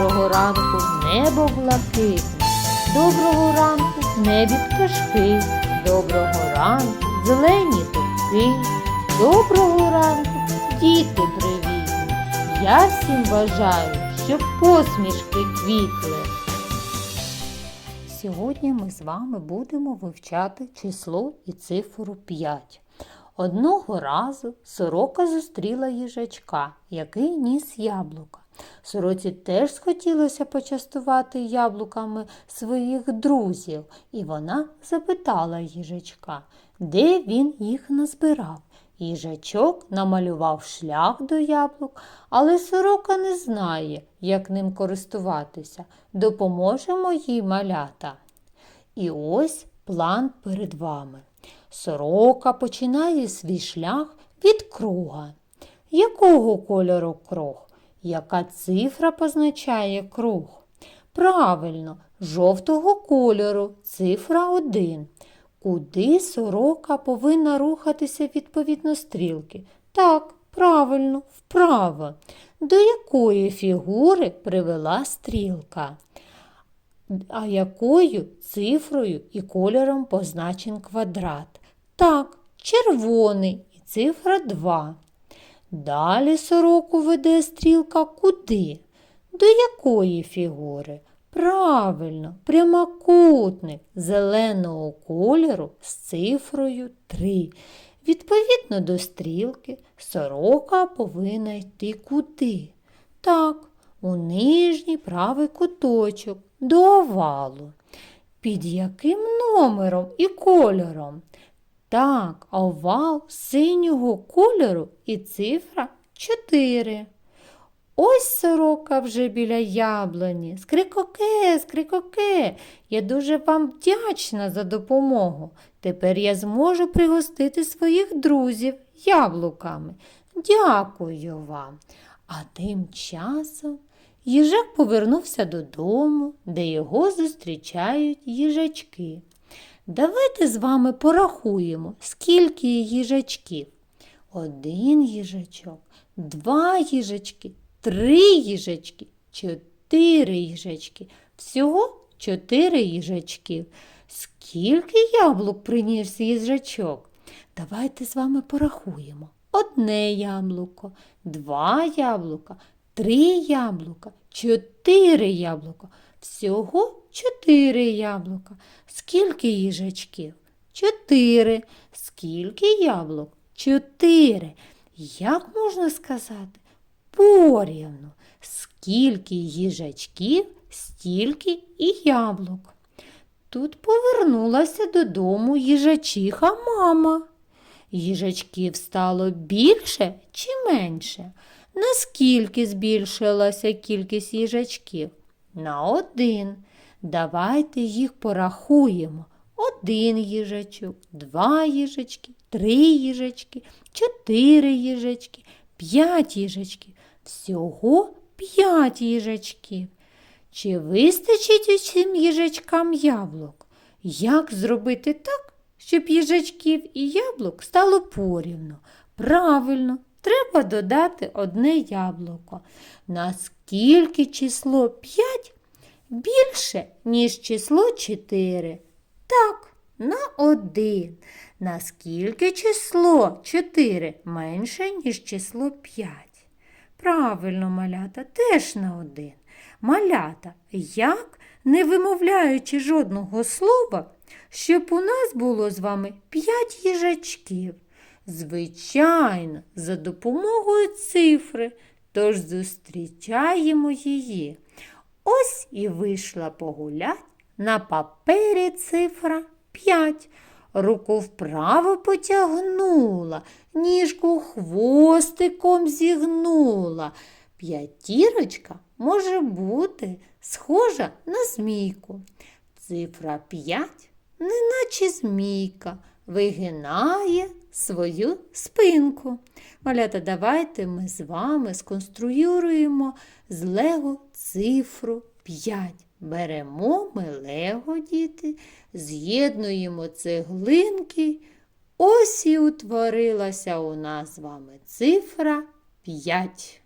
Доброго ранку, небо блакитне, доброго ранку, в небі пташки, доброго ранку, зелені дубки, доброго ранку, діти привітні. Я всім бажаю, щоб посмішки квітли. Сьогодні ми з вами будемо вивчати число і цифру 5. Одного разу сорока зустріла їжачка, який ніс яблука. Сороці теж схотілося почастувати яблуками своїх друзів, і вона запитала їжачка, де він їх назбирав. Їжачок намалював шлях до яблук, але сорока не знає, як ним користуватися. Допоможемо їй малята. І ось план перед вами. Сорока починає свій шлях від круга. Якого кольору круг? Яка цифра позначає круг? Правильно, жовтого кольору, цифра 1. Куди сорока повинна рухатися відповідно стрілки? Так, правильно, вправо. До якої фігури привела стрілка? А якою цифрою і кольором позначен квадрат? Так, червоний і цифра 2. Далі сороку веде стрілка куди? До якої фігури? Правильно, прямокутник зеленого кольору з цифрою 3. Відповідно до стрілки, сорока повинна йти куди? Так, у нижній правий куточок до овалу. Під яким номером і кольором? Так, овал синього кольору і цифра 4. Ось сорока вже біля яблуні. Скрикоке, скрикоке. Я дуже вам вдячна за допомогу. Тепер я зможу пригостити своїх друзів яблуками. Дякую вам. А тим часом їжак повернувся додому, де його зустрічають їжачки. Давайте з вами порахуємо, скільки їжачків. Один їжачок, два їжачки, три їжачки, чотири їжачки. Всього чотири їжачків. Скільки яблук приніс їжачок? Давайте з вами порахуємо. Одне яблуко, два яблука, три яблука, чотири яблука. Всього чотири яблука. Скільки їжачків? Чотири. Скільки яблук? Чотири. Як можна сказати? Порівну. Скільки їжачків, стільки і яблук. Тут повернулася додому їжачиха мама. Їжачків стало більше чи менше? Наскільки збільшилася кількість їжачків? На один. Давайте їх порахуємо. Один їжачок, два їжачки, три їжачки, чотири їжачки, п'ять їжачків. Всього п'ять їжачків. Чи вистачить усім їжачкам яблук? Як зробити так, щоб їжачків і яблук стало порівну? Правильно, треба додати одне яблуко. Наскільки число 5 більше, ніж число 4? Так, на 1. Наскільки число 4 менше, ніж число 5? Правильно, малята, теж на 1. Малята, як, не вимовляючи жодного слова, щоб у нас було з вами 5 їжачків? Звичайно, за допомогою цифри, тож зустрічаємо її. Ось і вийшла погулять на папері цифра 5. Руку вправо потягнула, ніжку хвостиком зігнула. П'ятірочка може бути схожа на змійку. Цифра 5, неначе змійка, вигинає свою спинку. Малята, давайте ми з вами сконструюємо з лего цифру 5. Беремо ми лего, діти, з'єднуємо цеглинки. Ось і утворилася у нас з вами цифра 5.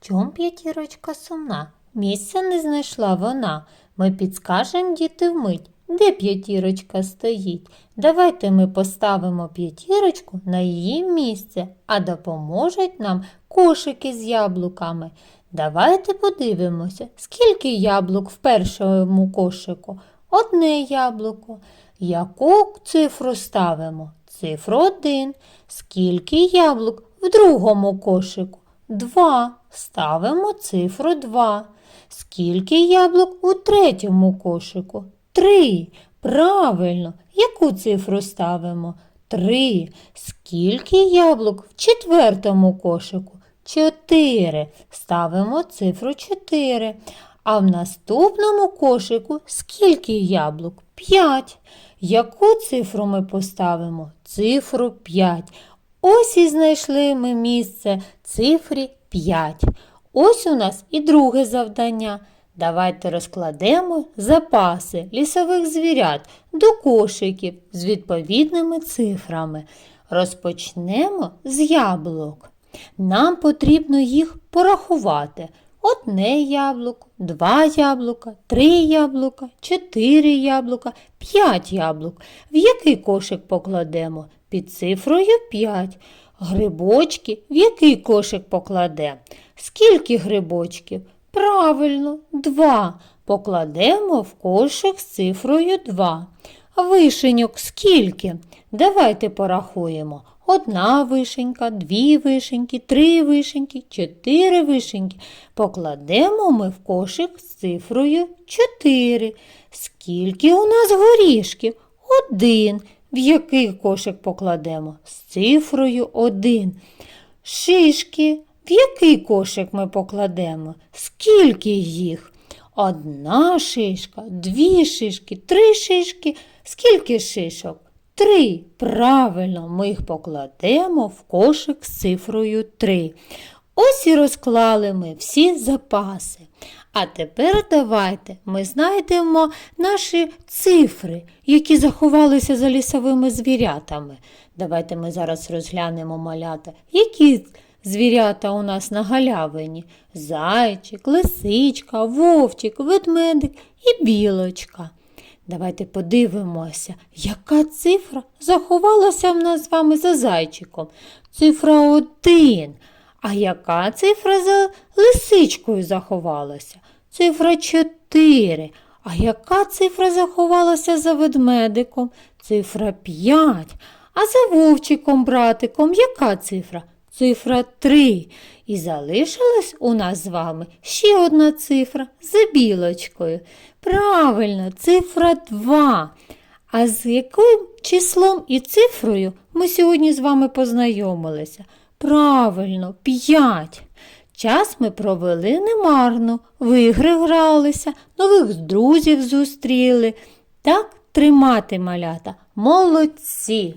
Чом п'ятірочка сумна? Місця не знайшла вона. Ми підскажем діти вмить, де п'ятірочка стоїть. Давайте ми поставимо п'ятірочку на її місце, а допоможуть нам кошики з яблуками. Давайте подивимося, скільки яблук в першому кошику. Одне яблуко. Яку цифру ставимо? Цифру 1. Скільки яблук в другому кошику? Два. Ставимо цифру 2. Скільки яблук у третьому кошику? Три. Правильно. Яку цифру ставимо? Три. Скільки яблук в четвертому кошику? Чотири. Ставимо цифру 4. А в наступному кошику скільки яблук? 5. Яку цифру ми поставимо? Цифру 5. Ось і знайшли ми місце цифрі 5. Ось у нас і друге завдання. Давайте розкладемо запаси лісових звірят до кошиків з відповідними цифрами. Розпочнемо з яблук. Нам потрібно їх порахувати. Одне яблуко, два яблука, три яблука, чотири яблука, п'ять яблук. В який кошик покладемо? Під цифрою 5. Грибочки в який кошик покладемо? Скільки грибочків? Правильно, два. Покладемо в кошик з цифрою 2. Вишеньок скільки? Давайте порахуємо. Одна вишенька, дві вишеньки, три вишеньки, чотири вишеньки. Покладемо ми в кошик з цифрою 4. Скільки у нас горішків? Один. В який кошик покладемо? З цифрою 1. Шишки. В який кошик ми покладемо? Скільки їх? Одна шишка, дві шишки, три шишки. Скільки шишок? Три. Правильно, ми їх покладемо в кошик з цифрою 3. Ось і розклали ми всі запаси. А тепер давайте ми знайдемо наші цифри, які заховалися за лісовими звірятами. Давайте ми зараз розглянемо малята, які звірята у нас на галявині. Зайчик, лисичка, вовчик, ведмедик і білочка. Давайте подивимося, яка цифра заховалася в нас з вами за зайчиком. Цифра 1. А яка цифра за лисичкою заховалася? Цифра 4. А яка цифра заховалася за ведмедиком? Цифра 5. А за вовчиком братиком яка цифра? Цифра 3. І залишилась у нас з вами ще одна цифра за білочкою. Правильно, цифра 2. А з яким числом і цифрою ми сьогодні з вами познайомилися? Правильно, 5. Час ми провели немарно, в ігри гралися, нових друзів зустріли. Так тримати малята. Молодці!